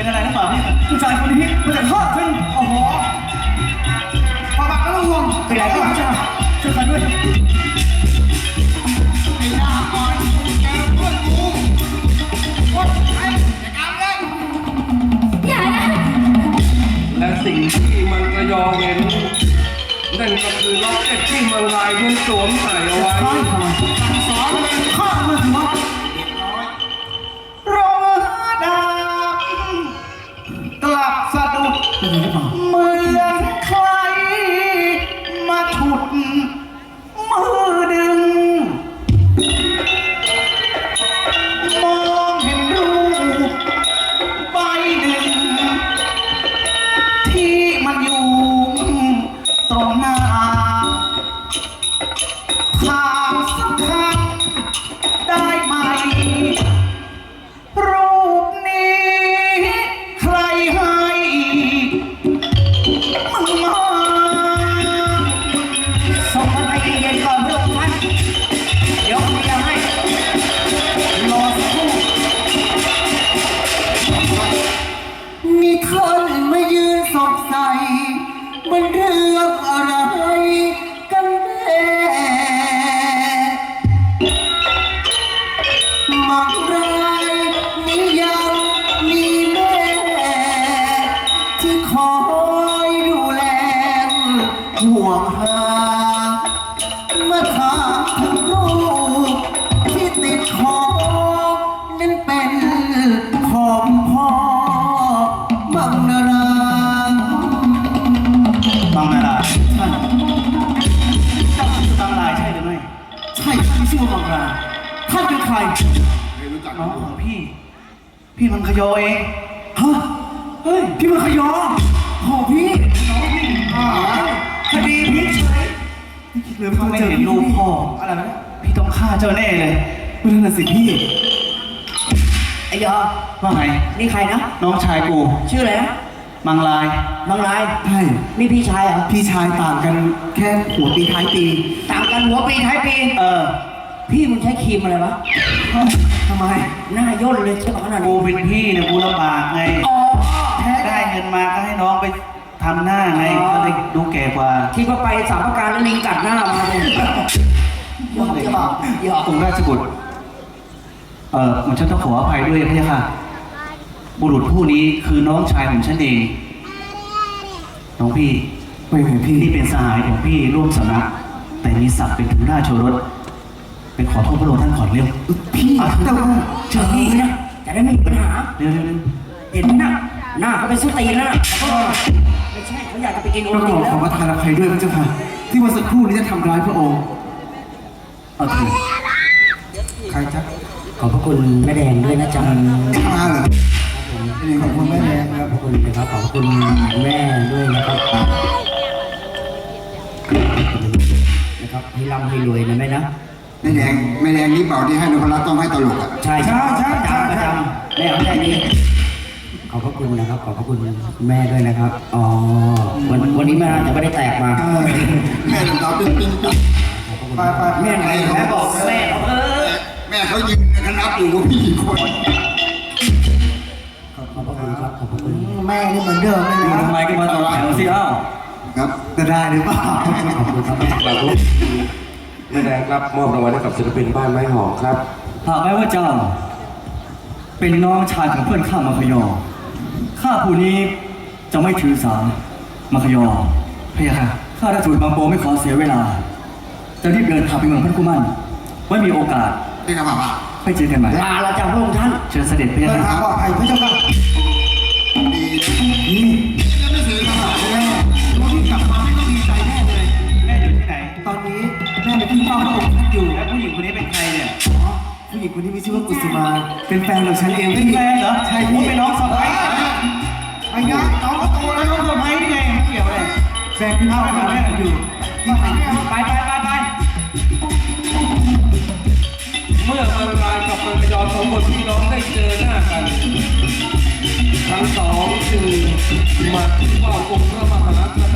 เป็นอะไรหรือเปล่าพี่ผู้ชายคนนี้มันจะฆ่าฉันโอ้โหฝากบักกระวงเป็นไรกันจ้าช่วยกันด้วยไอ้หน้าอ่อนแกเพื่อนกูกดไอ้จัดการเลยอย่านะและสิ่งที่มันกระยอเห็นนั่นก็คือล็อกเก็ตที่มังลายนั้นสวมใส่เอาไว้ ಬಿಟ್ಟು ಅವರ ใครไม่รู้จักน้องของพี่ พี่มังคโยเองฮะเฮ้ยพี่มันขยอโหพี่น้องพี่อ่าคดีพลิกเฉยหรือถ้าเขาไม่เจอเห็นพี่รูปพ่ออะไรนะพี่ต้องฆ่าเจ้าแน่เลยเรื่องนั้นสิพี่ไอ้ยอว่าไงนี่ใครนะน้องชายกู ชื่ออะไรนะมังลายบางรายใช่นี่พี่ชายเหรอพี่ชายต่างกันแค่หัวปีท้ายปี ต่างกันหัวปีท้ายปี เออ พี่มึงใช้ครีมอะไรวะทำไม หน้าย่นเลยใช่ปะขนาดกูนี้เป็นพี่เนี่ยกูลำบากไง อ๋อแท้ได้เงินมาก็ให้น้องไปทำหน้าไงก็เลยดูแก่กว่าที่ว่าไปสามประการแล้วลิงกัดหน้ามาเนี่ยยอมจะบอกยอมองค์ราชบุตร เอ่อผมฉันต้องขออภัยด้วยพะยะค่ะ บุรุษผู้นี้คือน้องชายของฉันเองน้องพี่ ไม่ไงพี่ นี่เป็นสหายของพี่ร่วมสำนัก แต่มีศักดิ์เป็นถึงราชโอรส เป็นขอโทษพระองค์ท่านก่อนเร็วพี่อะแต่ว่าเชิญพี่นะจะได้ไม่มีปัญหา เร็วเร็วเร็วเห็นไหมนะหน้าเขาเป็นสุตีนแล้วนะไม่ใช่เขาอยากจะไปกินโอเราตีขอแล้ขวอประทานอภัยด้วยพระเจ้าค่ะ ที่วันสักครู่นี้จะทำร้ายพระองค์เอาเถอะใครจ๊ะขอบพระคุณแม่แดงด้วยนะจ๊ะไม่มาเหรอนี่ขอบคุณแม่แดงครับขอบคุณนะครับขอบคุณแม่ด้วยนะครับนะครับให้ร่ำให้รวยนะแม่นะแม่แดงแม่แดงนี่เปล่าที่ให้นพรัตน์ต้องให้ตลกอะใช่ใช่ใช่ใช่ประจำแม่เอาแค่นี้ขอบพระคุณนะครับ ขอบพระคุณแม่ด้วยนะครับอ๋อวันวันนี้แม่อาจจะไม่ได้แตกมาเออแม่ลำตาปิ้งปิ้งปิ้งไปไปแม่ไหนแม่บอกแม่เออแม่เขายืนคณะอยู่กับพี่คนขอบพระคุณครับขอบพระคุณแม่นี่เหมือนเดิมเลยดูนะทำไมก็มาต่อแถวสิเอ้าครับจะได้หรือเปล่าขอบคุณครับแม่ ครับแม่แดงครับมอบรางวัลให้กับศิลปินบ้านไม้หอมครับ หากแม้ว่าเจ้า เป็นน้องชายของเพื่อนข้ามังคยอ ข้าผู้นี้จะไม่ถือสามังคยอพะยะค่ะข้าราชบุตรบางโปไม่ขอเสียเวลา จะรีบเดินทางไปเมืองพันกุมันไว้มีโอกาส พี่กระบะอะไปเจอกันใหม่ลาแล้วจ้าพระองค์ท่านเชิญเสด็จพะยะเดินทางค่ะ ปลอดภัยพระเจ้าค่ะ แม่เป็นที่เฝ้าพระองค์ท่านอยู่แล้วผู้หญิงคนนี้เป็นใครเนี่ยผู้หญิงคนนี้มีชื่อว่ากุสุมา เป็นแฟนของฉันเองเป็นพี่แฟนเหรอใช่ผมพี่เป็นน้องสะใภ้ไอ้ยักษ์น้องก็โตแล้แล้ววน้องสะใภ้นี่ไงไม่เกี่ยวเลยแฟนพี่เฝ้าพระองค์ท่านอยู่ที่ไหนไปไปไปไปเมื่อมังลายกับมังกรยอสองคนพี่น้องได้เจอหน้ากันทั้งสองจึงมาที่เฝ้าองค์พระม